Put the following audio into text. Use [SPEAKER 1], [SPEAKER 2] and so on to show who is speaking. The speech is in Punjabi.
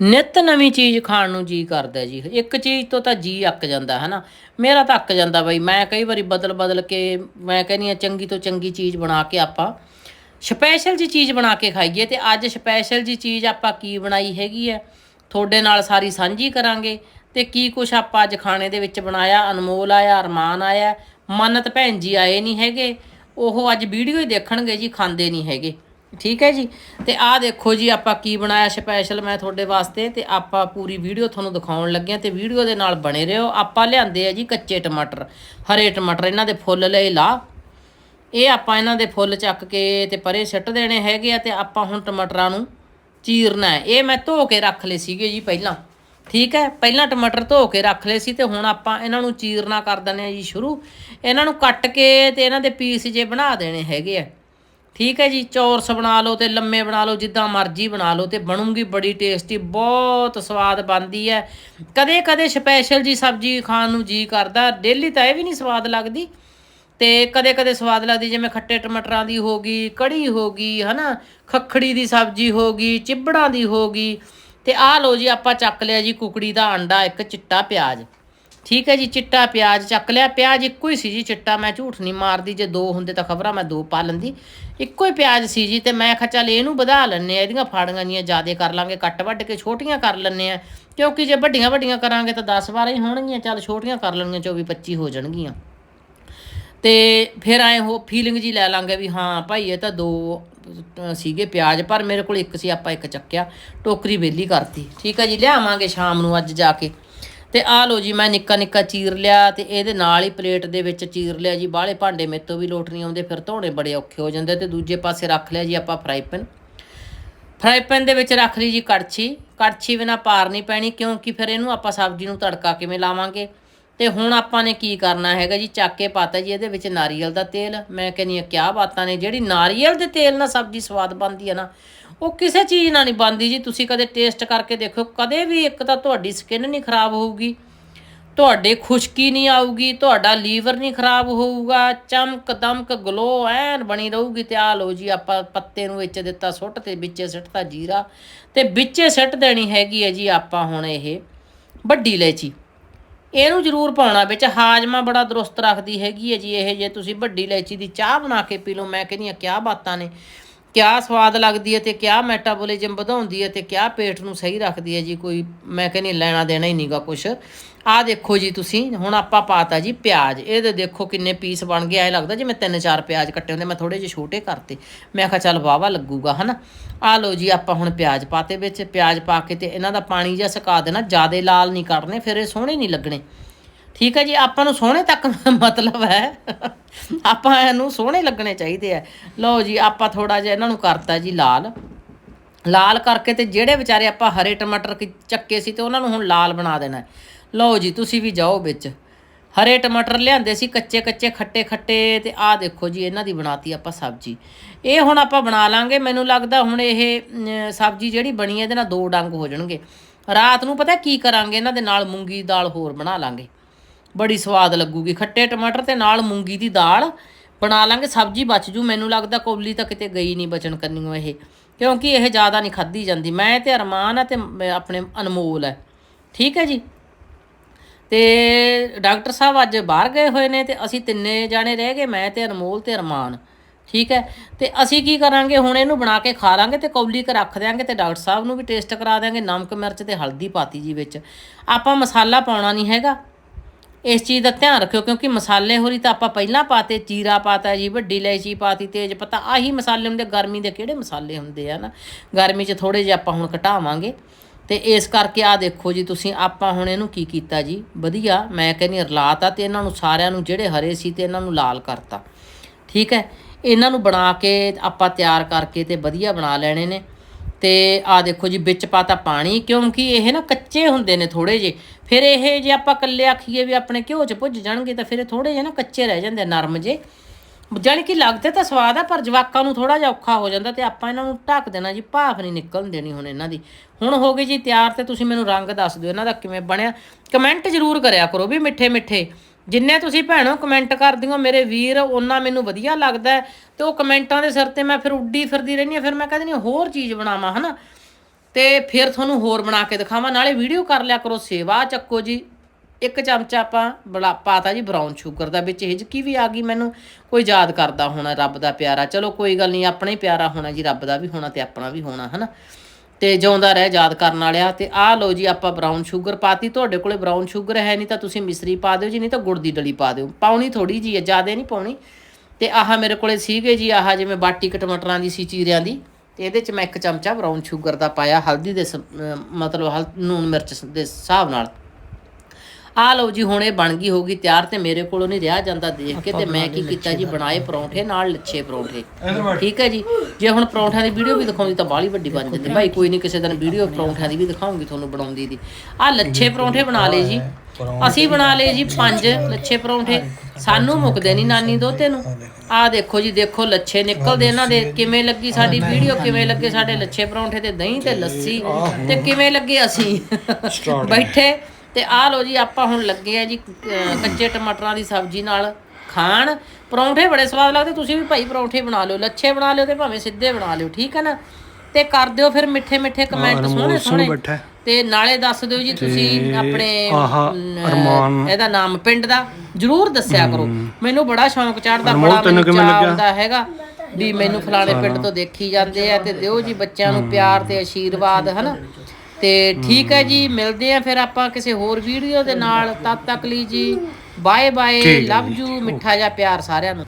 [SPEAKER 1] ਨਿਤ ਨਵੀਂ ਚੀਜ਼ ਖਾਣ ਨੂੰ ਜੀ ਕਰਦਾ ਜੀ। ਇੱਕ ਚੀਜ਼ ਤੋਂ ਤਾਂ ਜੀ ਅੱਕ ਜਾਂਦਾ ਹੈ ਨਾ ਮੇਰਾ ਤਾਂ ਅੱਕ ਜਾਂਦਾ ਬਈ, ਮੈਂ ਕਈ ਵਾਰੀ ਬਦਲ ਬਦਲ ਕੇ, ਮੈਂ ਕਹਿੰਦੀ ਆ ਚੰਗੀ ਤੋਂ ਚੰਗੀ ਚੀਜ਼ ਬਣਾ ਕੇ ਆਪਾਂ ਸਪੈਸ਼ਲ ਜੀ ਚੀਜ਼ ਬਣਾ ਕੇ ਖਾਈਏ ਤੇ ਅੱਜ ਸਪੈਸ਼ਲ ਜੀ ਚੀਜ਼ ਆਪਾਂ ਕੀ ਬਣਾਈ ਹੈਗੀ ਹੈ? ਤੁਹਾਡੇ ਨਾਲ ਸਾਰੀ ਸਾਂਝੀ ਕਰਾਂਗੇ ਤੇ ਕੀ ਕੁਛ ਆਪਾਂ ਅੱਜ ਖਾਣੇ ਦੇ ਵਿੱਚ ਬਣਾਇਆ? ਅਨਮੋਲ ਆਇਆ, ਅਰਮਾਨ ਆਇਆ, ਮੰਨਤ ਭੈਣ ਜੀ ਆਏ ਨਹੀਂ ਹੈਗੇ, ਉਹ ਅੱਜ ਵੀਡੀਓ ਹੀ ਦੇਖਣਗੇ ਜੀ, ਖਾਂਦੇ ਨਹੀਂ ਹੈਗੇ। ਠੀਕ ਹੈ ਜੀ? ਤੇ ਆਹ ਦੇਖੋ ਜੀ, ਆਪਾਂ ਕੀ ਬਣਾਇਆ ਸਪੈਸ਼ਲ ਮੈਂ ਤੁਹਾਡੇ ਵਾਸਤੇ ਤੇ ਆਪਾਂ ਪੂਰੀ ਵੀਡੀਓ ਤੁਹਾਨੂੰ ਦਿਖਾਉਣ ਲੱਗੇ ਹਾਂ ਤੇ ਵੀਡੀਓ ਦੇ ਨਾਲ ਬਣੇ ਰਹੋ। ਆਪਾਂ ਲਿਆਂਦੇ ਆ ਜੀ ਕੱਚੇ ਟਮਾਟਰ, ਹਰੇ ਟਮਾਟਰ, ਇਹਨਾਂ ਦੇ ਫੁੱਲ ਲਏ ਲਾ। ਇਹ ਆਪਾਂ ਇਹਨਾਂ ਦੇ ਫੁੱਲ ਚੱਕ ਕੇ ਤੇ ਪਰੇ ਸਿੱਟ ਦੇਣੇ ਹੈਗੇ ਆ ਤੇ ਆਪਾਂ ਹੁਣ ਟਮਾਟਰਾਂ ਨੂੰ ਚੀਰਨਾ ਹੈ। ਇਹ ਮੈਂ ਧੋ ਕੇ ਰੱਖ ਲਏ ਸੀਗੇ ਜੀ ਪਹਿਲਾਂ। ਠੀਕ ਹੈ? ਪਹਿਲਾਂ ਟਮਾਟਰ ਧੋ ਕੇ ਰੱਖ ਲਏ ਸੀ ਤੇ ਹੁਣ ਆਪਾਂ ਇਹਨਾਂ ਨੂੰ ਚੀਰਨਾ ਕਰ ਦਿੰਦੇ ਆ ਜੀ ਸ਼ੁਰੂ। ਇਹਨਾਂ ਨੂੰ ਕੱਟ ਕੇ ਤੇ ਇਹਨਾਂ ਦੇ ਪੀਸ ਜੇ ਬਣਾ ਦੇਣੇ ਹੈਗੇ ਆ। ਠੀਕ ਹੈ ਜੀ, ਚੌਰਸ ਬਣਾ ਲਓ ਤੇ ਲੰਮੇ ਬਣਾ ਲਓ, ਜਿੱਦਾਂ ਮਰਜ਼ੀ ਬਣਾ ਲਓ ਤੇ ਬਣੂਗੀ, ਬੜੀ ਟੇਸਟੀ ਬਹੁਤ ਸਵਾਦ ਬਣਦੀ ਹੈ। ਕਦੇ ਕਦੇ ਸਪੈਸ਼ਲ ਜੀ ਸਬਜ਼ੀ ਖਾਣ ਨੂੰ ਜੀ ਕਰਦਾ ਡੇਲੀ ਤਾਂ ਇਹ ਵੀ ਨਹੀਂ ਸਵਾਦ ਲੱਗਦੀ। ਤੇ ਕਦੇ ਕਦੇ ਸਵਾਦ ਲੱਗਦੀ, ਜਿਵੇਂ ਖੱਟੇ ਟਮਾਟਰਾਂ ਦੀ ਹੋ ਗਈ, ਕੜੀ ਹੋ ਗਈ, ਹਨਾ, ਖੱਖੜੀ ਦੀ ਸਬਜ਼ੀ ਹੋ ਗਈ, ਚਿਬੜਾਂ ਦੀ ਹੋ ਗਈ। ਤੇ ਆਹ ਲਓ ਜੀ, ਆਪਾਂ ਚੱਕ ਲਿਆ ਜੀ ਕੁਕੜੀ ਦਾ ਅੰਡਾ, ਇੱਕ ਚਿੱਟਾ ਪਿਆਜ਼। ਠੀਕ ਹੈ ਜੀ, ਚਿੱਟਾ ਪਿਆਜ਼ ਚੱਕ ਲਿਆ, ਪਿਆਜ਼ ਇੱਕੋ ਹੀ ਸੀ ਜੀ, ਚਿੱਟਾ ਮੈਂ ਝੂਠ ਨਹੀਂ ਮਾਰਦੀ, ਜੇ ਦੋ ਹੁੰਦੇ ਤਾਂ ਖਬਰਾਂ ਮੈਂ ਦੋ ਪਾ ਲੈਂਦੀ। ਇੱਕੋ ਹੀ ਪਿਆਜ਼ ਸੀ ਜੀ, ਤੇ ਮੈਂ ਕਿਹਾ ਚੱਲ ਇਹਨੂੰ ਵਧਾ ਲੈਣੇ ਆ ਇਹਦੀਆਂ ਫਾੜੀਆਂ ਜੀਆਂ ਜ਼ਿਆਦੇ ਕਰ ਲਾਂਗੇ, ਕੱਟ ਵੱਢ ਕੇ ਛੋਟੀਆਂ ਕਰ ਲੈਣੇ ਆ ਕਿਉਂਕਿ ਜੇ ਵੱਡੀਆਂ ਵੱਡੀਆਂ ਕਰਾਂਗੇ ਤਾਂ 10 12 ਹੀ ਹੋਣਗੀਆਂ, ਚੱਲ ਛੋਟੀਆਂ ਕਰ ਲੈਣਗੀਆਂ 24 25 ਹੋ ਜਾਣਗੀਆਂ। ਤੇ ਫਿਰ ਐ ਹੋ ਫੀਲਿੰਗ ਜੀ ਲੈ ਲਾਂਗੇ ਵੀ ਹਾਂ ਭਾਈ ਇਹ ਤਾਂ ਦੋ ਸੀਗੇ ਪਿਆਜ਼, ਪਰ ਮੇਰੇ ਕੋਲ ਇੱਕ ਸੀ, ਆਪਾਂ ਇੱਕ ਚੱਕਿਆ, ਟੋਕਰੀ ਵੇਲੀ ਕਰਤੀ। ਠੀਕ ਹੈ ਜੀ, ਲਿਆਵਾਂਗੇ ਸ਼ਾਮ ਨੂੰ ਅੱਜ ਜਾ ਕੇ। ਤੇ ਆ ਲੋ ਜੀ, ਮੈਂ ਨਿੱਕਾ ਨਿੱਕਾ ਚੀਰ ਲਿਆ ਤੇ ਇਹਦੇ ਨਾਲ ਹੀ ਪਲੇਟ ਦੇ ਵਿੱਚ ਚੀਰ ਲਿਆ ਜੀ। ਬਾਹਲੇ ਭਾਂਡੇ ਮੇਰੇ ਤੋਂ ਵੀ ਲੋਟ ਨਹੀਂ ਆਉਂਦੇ, ਫਿਰ ਧੋਣੇ ਬੜੇ ਔਖੇ ਹੋ ਜਾਂਦੇ ਤੇ ਦੂਜੇ ਪਾਸੇ ਰੱਖ ਲਿਆ ਜੀ ਆਪਾਂ ਫਰਾਈ ਪੈਨ ਫਰਾਈ ਪੈਨ ਦੇ ਵਿੱਚ ਰੱਖ ਲਈ ਜੀ ਕੜਛੀ। ਕੜਛੀ ਬਿਨਾ ਪਾਰ ਨਹੀਂ ਪੈਣੀ ਕਿਉਂਕਿ ਫਿਰ ਇਹਨੂੰ ਆਪਾਂ ਸਬਜ਼ੀ ਨੂੰ ਤੜਕਾ ਕਿਵੇਂ ਲਾਵਾਂਗੇ? ਤੇ ਹੁਣ ਆਪਾਂ ਨੇ ਕੀ ਕਰਨਾ ਹੈਗਾ ਜੀ? ਚੱਕ ਕੇ ਪਾਤਾ ਜੀ, ਇਹਦੇ ਵਿੱਚ ਨਾਰੀਅਲ ਦਾ ਤੇਲ। ਮੈਂ ਕਹਿੰਦੀ ਆ ਕਿਆ ਬਾਤਾਂ ਨੇ? ਜਿਹੜੀ ਨਾਰੀਅਲ ਦੇ ਤੇਲ ਨਾਲ ਸਬਜ਼ੀ ਸਵਾਦ ਬਣਦੀ ਹੈ ਨਾ, ਉਹ ਕਿਸੇ ਚੀਜ਼ ਨਾਲ ਨਹੀਂ ਬਣਦੀ ਜੀ। ਤੁਸੀਂ ਕਦੇ ਟੇਸਟ ਕਰਕੇ ਦੇਖੋ ਕਦੇ ਵੀ ਇੱਕ ਤਾਂ ਤੁਹਾਡੀ ਸਕਿਨ ਨਹੀਂ ਖਰਾਬ ਹੋਊਗੀ, ਤੁਹਾਡੇ ਖੁਸ਼ਕੀ ਨਹੀਂ ਆਊਗੀ, ਤੁਹਾਡਾ ਲੀਵਰ ਨਹੀਂ ਖਰਾਬ ਹੋਊਗਾ, ਚਮਕ ਦਮਕ ਗਲੋ ਐਨ ਬਣੀ ਰਹੂਗੀ ਤੇ ਆ ਲਓ ਜੀ, ਆਪਾਂ ਪੱਤੇ ਨੂੰ ਵਿੱਚ ਦਿੱਤਾ ਸੁੱਟ ਤੇ ਵਿੱਚੇ ਸਿੱਟਤਾ ਜੀਰਾ ਤੇ ਵਿੱਚੇ ਸਿੱਟ ਦੇਣੀ ਹੈਗੀ ਹੈ ਜੀ ਆਪਾਂ ਹੁਣ ਇਹ ਵੱਡੀ ਲੈਚੀ ਇਹਨੂੰ ਜ਼ਰੂਰ ਪਾਉਣਾ ਵਿੱਚ, ਹਾਜਮਾ ਬੜਾ ਦਰੁਸਤ ਰੱਖਦੀ ਹੈਗੀ ਹੈ ਜੀ ਇਹ ਜੇ ਤੁਸੀਂ ਵੱਡੀ ਇਲਾਇਚੀ ਦੀ ਚਾਹ ਬਣਾ ਕੇ ਪੀ ਲਓ, ਮੈਂ ਕਹਿੰਦੀ ਆ ਕਿਆ ਬਾਤਾਂ ਨੇ। ਕਿਆ ਸਵਾਦ ਲੱਗਦੀ ਹੈ ਤੇ ਕਿਆ ਮੈਟਾਬੋਲਿਜ਼ਮ ਵਧਾਉਂਦੀ ਹੈ ਤੇ ਕਿਆ ਪੇਟ ਨੂੰ ਸਹੀ ਰੱਖਦੀ ਹੈ ਜੀ, ਕੋਈ ਮੈਂ ਕਹਿੰਦੀ ਲੈਣਾ ਦੇਣਾ ਹੀ ਨਹੀਂਗਾ ਕੁਛ। ਆਹ ਦੇਖੋ ਜੀ ਤੁਸੀਂ, ਹੁਣ ਆਪਾਂ ਪਾਤਾ ਜੀ ਪਿਆਜ਼। ਇਹਦੇ ਦੇਖੋ ਕਿੰਨੇ ਪੀਸ ਬਣ ਗਏ, ਐ ਲੱਗਦਾ ਜਿਵੇਂ ਤਿੰਨ ਚਾਰ ਪਿਆਜ਼ ਕੱਟੇ ਹੁੰਦੇ, ਮੈਂ ਥੋੜੇ ਜਿਹੇ ਛੋਟੇ ਕਰਤੇ। ਮੈਂ ਕਿਹਾ ਚੱਲ ਵਾਵਾ ਲੱਗੂਗਾ, ਹਨਾ? ਆਹ ਲਓ ਜੀ, ਆਪਾਂ ਹੁਣ ਪਿਆਜ਼ ਪਾਤੇ ਵਿੱਚ। ਪਿਆਜ਼ ਪਾ ਕੇ ਤੇ ਇਹਨਾਂ ਦਾ ਪਾਣੀ ਜਿਹਾ ਸੁਕਾ ਦੇਣਾ, ਜਿਆਦੇ ਲਾਲ ਨਹੀਂ ਕਰਨੇ, ਫਿਰ ਇਹ ਸੋਹਣੇ ਨਹੀਂ ਲੱਗਣੇ। ਠੀਕ ਹੈ ਜੀ, ਆਪਾਂ ਨੂੰ ਸੋਹਣੇ ਤੱਕ ਮਤਲਬ ਹੈ। ਆਪਾਂ ਇਹਨੂੰ ਸੋਹਣੇ ਲੱਗਣੇ ਚਾਹੀਦੇ ਆ। ਲਓ ਜੀ, ਆਪਾਂ ਥੋੜਾ ਜਿਹਾ ਇਹਨਾਂ ਨੂੰ ਕਰਤਾ ਜੀ ਲਾਲ। ਲਾਲ ਕਰਕੇ ਤੇ ਜਿਹੜੇ ਵਿਚਾਰੇ ਆਪਾਂ ਹਰੇ ਟਮਾਟਰ ਚੱਕੇ ਸੀ ਤੇ ਉਹਨਾਂ ਨੂੰ ਹੁਣ ਲਾਲ ਬਣਾ ਦੇਣਾ ਲਓ ਜੀ, ਤੁਸੀਂ ਵੀ ਜਾਓ ਵਿੱਚ। ਹਰੇ ਟਮਾਟਰ ਲਿਆਂਦੇ ਸੀ ਕੱਚੇ ਕੱਚੇ, ਖੱਟੇ ਖੱਟੇ, ਤੇ ਆਹ ਦੇਖੋ ਜੀ, ਇਹਨਾਂ ਦੀ ਬਣਾਤੀ ਆਪਾਂ ਸਬਜ਼ੀ। ਇਹ ਹੁਣ ਆਪਾਂ ਬਣਾ ਲਾਂਗੇ, ਮੈਨੂੰ ਲੱਗਦਾ ਹੁਣ ਇਹ ਸਬਜ਼ੀ ਜਿਹੜੀ ਬਣੀ ਹੈ, ਇਹਦੇ ਨਾਲ ਦੋ ਡੰਗ ਹੋ ਜਾਣਗੇ। ਰਾਤ ਨੂੰ ਪਤਾ ਕੀ ਕਰਾਂਗੇ, ਇਹਨਾਂ ਦੇ ਨਾਲ ਮੂੰਗੀ ਦੀ ਦਾਲ ਹੋਰ ਬਣਾ ਲਾਂਗੇ। ਬੜੀ ਸਵਾਦ ਲੱਗੂਗੀ। ਖੱਟੇ ਟਮਾਟਰ ਤੇ ਨਾਲ ਮੂੰਗੀ ਦੀ ਦਾਲ ਬਣਾ ਲਾਂਗੇ, ਸਬਜ਼ੀ ਬਚ ਜੂ। ਮੈਨੂੰ ਲੱਗਦਾ ਕੌਲੀ ਤਾਂ ਕਿਤੇ ਗਈ ਨਹੀਂ ਬਚਣ ਕੰਨੀਓ ਇਹ। ਕਿਉਂਕਿ ਇਹ ਜ਼ਿਆਦਾ ਨਹੀਂ ਖਾਧੀ ਜਾਂਦੀ। ਮੈਂ ਤੇ ਅਰਮਾਨ ਆ ਤੇ ਮ- ਆਪਣੇ ਅਨਮੋਲ ਹੈ ਠੀਕ ਹੈ ਜੀ? ਤੇ ਡਾਕਟਰ ਸਾਹਿਬ ਅੱਜ ਬਾਹਰ ਗਏ ਹੋਏ ਨੇ ਤੇ ਅਸੀਂ ਤਿੰਨੇ ਜਾਣੇ ਰਹਿ ਗਏ, ਮੈਂ ਤੇ ਅਨਮੋਲ ਤੇ ਅਰਮਾਨ, ਠੀਕ ਹੈ? ਤੇ ਅਸੀਂ ਕੀ ਕਰਾਂਗੇ, ਹੁਣ ਇਹਨੂੰ ਬਣਾ ਕੇ ਖਾ ਲਾਂਗੇ ਤੇ ਕੌਲੀ ਕ ਰੱਖ ਦਿਆਂਗੇ ਤੇ ਡਾਕਟਰ ਸਾਹਿਬ ਨੂੰ ਵੀ ਟੇਸਟ ਕਰਾ ਦਿਆਂਗੇ, ਨਮਕ, ਮਿਰਚ ਤੇ ਹਲਦੀ ਪਾਤੀ ਜੀ ਵਿੱਚ। ਆਪਾਂ ਮਸਾਲਾ ਪਾਉਣਾ ਨਹੀਂ ਹੈਗਾ। ਇਸ ਚੀਜ਼ ਦਾ ਧਿਆਨ ਰੱਖਿਓ, ਕਿਉਂਕਿ ਮਸਾਲੇ ਹੋਰੀ ਤਾਂ ਆਪਾਂ ਪਹਿਲਾਂ ਪਾਤੇ, ਜੀਰਾ ਪਾਤਾ ਜੀ, ਵੱਡੀ ਇਲਾਇਚੀ ਪਾਤੀ, ਤੇਜ ਪਤਾ, ਆਹੀ ਮਸਾਲੇ ਹੁੰਦੇ ਗਰਮੀ ਦੇ ਕਿਹੜੇ ਮਸਾਲੇ ਹੁੰਦੇ ਆ ਨਾ? ਗਰਮੀ 'ਚ ਥੋੜੇ ਜਿਹਾ ਆਪਾਂ ਹੁਣ ਘਟਾਵਾਂਗੇ। ਤੇ ਇਸ ਕਰਕੇ ਆ ਦੇਖੋ ਜੀ, ਤੁਸੀਂ ਆਪਾਂ ਹੁਣ ਇਹਨੂੰ ਕੀ ਕੀਤਾ ਜੀ? ਵਧੀਆ, ਮੈਂ ਕਹਿੰਦੀ ਰਲਾਤਾ ਤੇ ਇਹਨਾਂ ਨੂੰ ਸਾਰਿਆਂ ਨੂੰ ਜਿਹੜੇ ਹਰੇ ਸੀ ਤੇ ਇਹਨਾਂ ਨੂੰ ਲਾਲ ਕਰਤਾ। ਠੀਕ ਹੈ? ਇਹਨਾਂ ਨੂੰ ਬਣਾ ਕੇ ਆਪਾਂ ਤਿਆਰ ਕਰਕੇ ਤੇ ਵਧੀਆ ਬਣਾ ਲੈਣੇ ਨੇ। ਤੇ ਆ ਦੇਖੋ ਜੀ, ਵਿੱਚ ਪਾਤਾ ਪਾਣੀ, ਕਿਉਂਕਿ ਇਹ ਨਾ ਕੱਚੇ ਹੁੰਦੇ ਨੇ ਥੋੜੇ ਜੇ ਫਿਰ ਇਹ ਜੇ ਆਪਾਂ ਕੱਲੇ ਆਖੀਏ ਵੀ ਆਪਣੇ ਘਿਓ ਚ ਭੁੱਜ ਜਾਣਗੇ ਤਾਂ ਫਿਰ ਇਹ ਥੋੜੇ ਜੇ ਨਾ ਕੱਚੇ ਰਹਿ ਜਾਂਦੇ ਨਰਮ ਜੇ। ਜਾਣੀ ਕਿ ਲੱਗਦੇ ਤਾਂ ਸਵਾਦ ਆ, ਪਰ ਜਵਾਕਾਂ ਨੂੰ ਥੋੜਾ ਜਿਹਾ ਔਖਾ ਹੋ ਜਾਂਦਾ ਤੇ ਆਪਾਂ ਇਹਨਾਂ ਨੂੰ ਢੱਕ ਦੇਣਾ ਜੀ, ਭਾਫ ਨਹੀਂ ਨਿਕਲਣ ਦੇਣੀ ਹੁਣ ਇਹਨਾਂ ਦੀ। ਹੁਣ ਹੋ ਗਈ ਜੀ ਤਿਆਰ ਤੇ ਤੁਸੀਂ ਮੈਨੂੰ ਰੰਗ ਦੱਸ ਦਿਓ ਇਹਨਾਂ ਦਾ ਕਿਵੇਂ ਬਣਿਆ। ਕਮੈਂਟ ਜ਼ਰੂਰ ਕਰਿਆ ਕਰੋ ਵੀ ਮਿੱਠੇ ਮਿੱਠੇ। ਜਿੰਨੇ ਤੁਸੀਂ ਭੈਣੋ ਕਮੈਂਟ ਕਰਦੇ ਹੋ ਮੇਰੇ ਵੀਰ, ਉਹਨਾਂ ਮੈਨੂੰ ਵਧੀਆ ਲੱਗਦਾ ਹੈ ਤੇ ਉਹ ਕਮੈਂਟਾਂ ਦੇ ਸਿਰ ਤੇ ਮੈਂ ਫਿਰ ਉੱਡੀ ਫਿਰਦੀ ਰਹਿੰਦੀ ਹਾਂ, ਫਿਰ ਮੈਂ ਕਹਿੰਦੀ ਹਾਂ ਹੋਰ ਚੀਜ਼ ਬਣਾਵਾਂ, ਹਨਾ। ਤੇ ਫਿਰ ਤੁਹਾਨੂੰ ਹੋਰ ਬਣਾ ਕੇ ਦਿਖਾਵਾਂ, ਨਾਲੇ ਵੀਡੀਓ ਕਰ ਲਿਆ ਕਰੋ, ਸੇਵਾ ਚੱਕੋ ਜੀ। ਇੱਕ ਚਮਚਾ ਆਪਾਂ ਬੜਾ ਪਾਤਾ ਜੀ ਬਰਾਊਨ ਸ਼ੂਗਰ ਦਾ ਵਿੱਚ ਹਿਜਕੀ ਵੀ ਆ ਗਈ ਮੈਨੂੰ, ਕੋਈ ਯਾਦ ਕਰਦਾ ਹੋਣਾ ਰੱਬ ਦਾ ਪਿਆਰਾ। ਚਲੋ ਕੋਈ ਗੱਲ ਨਹੀਂ, ਆਪਣੇ ਪਿਆਰਾ ਹੋਣਾ ਜੀ, ਰੱਬ ਦਾ ਵੀ ਹੋਣਾ ਤੇ ਆਪਣਾ ਵੀ ਹੋਣਾ, ਹਨਾ? ਤੇ ਜਿਉਂਦਾ ਰਹਿ ਯਾਦ ਕਰਨ ਵਾਲਿਆ, ਤੇ ਆਹ ਲਓ ਜੀ ਆਪਾਂ ਬਰਾਊਨ ਸ਼ੂਗਰ ਪਾਤੀ, ਤੁਹਾਡੇ ਕੋਲੇ ਬਰਾਊਨ ਸ਼ੂਗਰ ਹੈ ਨਹੀਂ ਤਾਂ ਤੁਸੀਂ ਮਿਸਰੀ ਪਾ ਦਿਓ ਜੀ, ਨਹੀਂ ਤਾਂ ਗੁੜ ਦੀ ਡਲੀ ਪਾ ਦਿਓ। ਪਾਉਣੀ ਥੋੜੀ ਜੀ ਹੈ, ਜ਼ਿਆਦਾ ਨਹੀਂ ਪਾਉਣੀ। ਤੇ ਆਹ ਮੇਰੇ ਕੋਲੇ ਸੀਗੇ ਜੀ, ਆਹ ਜਿਵੇਂ ਬਾਟੀ ਕ ਟਮਾਟਰਾਂ ਦੀ ਸੀ ਚੀਰਿਆਂ ਦੀ, ਤੇ ਇਹਦੇ ਚ ਮੈਂ ਇੱਕ ਚਮਚਾ ਬਰਾਊਨ ਸ਼ੂਗਰ ਦਾ ਪਾਇਆ, ਹਲਦੀ ਦੇ ਸ- ਮਤਲਬ ਹਲ, ਨੂਨ ਮਿਰਚ ਦੇ ਹਿਸਾਬ ਨਾਲ। ਆ ਲਓ ਜੀ ਹੁਣ ਇਹ ਬਣ ਗਈ ਹੋਗੀ ਤਿਆਰ ਤੇ ਮੇਰੇ ਕੋਲੋਂ ਨਹੀਂ ਰਿਹਾ ਜਾਂਦਾ ਦੇਖ ਕੇ ਤੇ ਮੈਂ ਕੀ ਕੀਤਾ ਜੀ ਬਣਾਏ ਪਰੌਂਠੇ ਨਾਲ ਲੱਛੇ ਪਰੌਂਠੇ। ਠੀਕ ਹੈ ਜੀ ਜੇ ਹੁਣ ਪਰੌਂਠਿਆਂ ਦੀ ਵੀਡੀਓ ਵੀ ਦਿਖਾਉਂਦੀ ਤਾਂ ਬਾਲੀ ਵੱਡੀ ਬਣ ਜਾਂਦੀ। ਭਾਈ ਕੋਈ ਨਹੀਂ ਕਿਸੇ ਦਿਨ ਵੀਡੀਓ ਪਰੌਂਠਿਆਂ ਦੀ ਵੀ ਦਿਖਾਉਂਗੀ ਤੁਹਾਨੂੰ ਬਣਾਉਂਦੀ ਦੀ। ਆ ਲੱਛੇ ਪਰੌਂਠੇ ਬਣਾ ਲਏ ਜੀ। ਅਸੀਂ ਬਣਾ ਲਏ ਜੀ ਪੰਜ ਲੱਛੇ ਪਰੌਂਠੇ। ਸਾਨੂੰ ਮੁੱਕਦੇ ਨਹੀਂ ਨਾਨੀ ਦੋਤੇ ਨੂੰ। ਆ ਦੇਖੋ ਜੀ। ਦੇਖੋ ਲੱਛੇ ਨਿਕਲਦੇ ਇਹਨਾਂ ਦੇ। ਕਿਵੇਂ ਲੱਗੀ ਸਾਡੀ ਵੀਡੀਓ ਕਿਵੇਂ ਲੱਗੇ ਸਾਡੇ ਲੱਛੇ ਪਰੌਂਠੇ ਤੇ ਦਹੀਂ ਤੇ ਲੱਸੀ ਤੇ ਕਿਵੇਂ ਲੱਗੇ ਅਸੀਂ? ਬੈਠੇ। ਤੇ ਆਹ ਲੋ ਜੀ ਆਪਾਂ ਹੁਣ ਲੱਗੇ ਆ ਜੀ ਕੱਚੇ ਟਮਾਟਰਾਂ ਦੀ ਸਬਜ਼ੀ ਨਾਲ ਖਾਣ। ਪਰੌਂਠੇ ਬੜੇ ਸਵਾਦ ਲੱਗਦੇ ਤੁਸੀਂ ਵੀ ਭਾਈ ਪਰੌਂਠੇ ਬਣਾ ਲਿਓ ਲੱਛੇ ਬਣਾ ਲਿਓ ਤੇ ਭਾਵੇਂ ਸਿੱਧੇ ਬਣਾ ਲਿਓ ਠੀਕ ਹੈ ਨਾ? ਤੇ ਕਰ ਦਿਓ ਫਿਰ ਮਿੱਠੇ ਮਿੱਠੇ ਕਮੈਂਟ ਸੋਹਣੇ ਸੋਹਣੇ। ਤੇ ਨਾਲੇ ਦੱਸ ਦਿਓ ਜੀ ਤੁਸੀਂ ਆਪਣੇ। ਇਹਦਾ ਨਾਮ ਪਿੰਡ ਦਾ ਜਰੂਰ ਦੱਸਿਆ ਕਰੋ। ਮੈਨੂੰ ਬੜਾ ਸ਼ੌਂਕ ਚੜਦਾ ਬੜਾ ਮੈਨੂੰ ਹੈਗਾ ਵੀ ਮੈਨੂੰ ਫਲਾਣੇ ਪਿੰਡ ਤੋਂ ਦੇਖੀ ਜਾਂਦੇ ਆ ਤੇ ਦਿਓ ਜੀ ਬੱਚਿਆਂ ਨੂੰ ਪਿਆਰ ਤੇ ਆਸ਼ੀਰਵਾਦ ਹਨਾ? ਤੇ ਠੀਕ ਹੈ ਜੀ ਮਿਲਦੇ ਆ ਫਿਰ ਆਪਾਂ ਕਿਸੇ ਹੋਰ ਵੀਡੀਓ ਦੇ ਨਾਲ। ਤਦ ਤੱਕ ਲਈ ਜੀ ਬਾਏ ਬਾਏ ਲਵ ਯੂ ਮਿੱਠਾ ਜਿਹਾ ਪਿਆਰ ਸਾਰਿਆਂ ਨੂੰ।